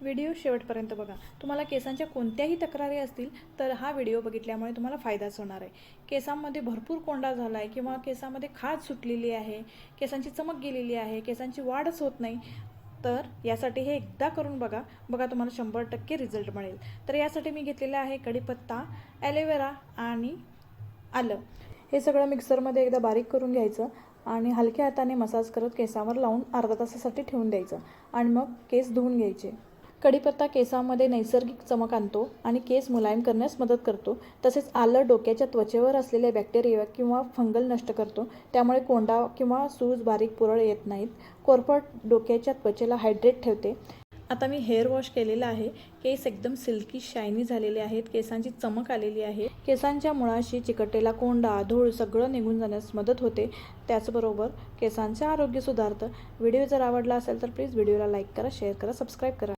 Video शेवटपर्यंत बघा. तुम्हाला केसांच्या कोणत्याही तक्रारी असतील तर हा व्हिडिओ बघितल्यामुळे तुम्हाला फायदाच होणार आहे. केसांमध्ये भरपूर कोंडा झाला आहे किंवा केसामध्ये खाज सुटलेली आहे केसांची चमक गेलेली आहे केसांची वाढच होत नाही तर यासाठी हे एकदा करून बघा. बघा तुम्हाला शंभर टक्के रिझल्ट मिळेल. तर यासाठी मी घेतलेला आहे कढीपत्ता ॲलोवेरा आणि आलं. हे सगळं मिक्सरमध्ये एकदा बारीक करून घ्यायचं आणि हलक्या हाताने मसाज करत केसावर लावून अर्धा तासासाठी ठेवून द्यायचं. आणि मग केस धुवून घ्यायचे. कढीपत्ता केसामध्ये नैसर्गिक चमक आणतो आणि केस मुलायम करण्यास मदत करतो. तसेच आलं डोक्याच्या त्वचेवर असलेले बॅक्टेरिया किंवा फंगल नष्ट करतो. त्यामुळे कोंडा किंवा सूज बारीक पुरळ येत नाहीत. कोरफड डोक्याच्या त्वचेला हायड्रेट ठेवते. आता मी हेअर वॉश केलेला आहे. केस एकदम सिल्की शायनी झालेले आहेत. केसांची चमक आलेली आहे. केसांच्या मुळाशी चिकटलेला कोंडा धूळ सगळं निघून जाण्यास मदत होते. त्याचबरोबर केसांचे आरोग्य सुधारतं. व्हिडिओ जर आवडला असेल तर प्लीज व्हिडिओला लाईक करा शेअर करा सबस्क्राईब करा.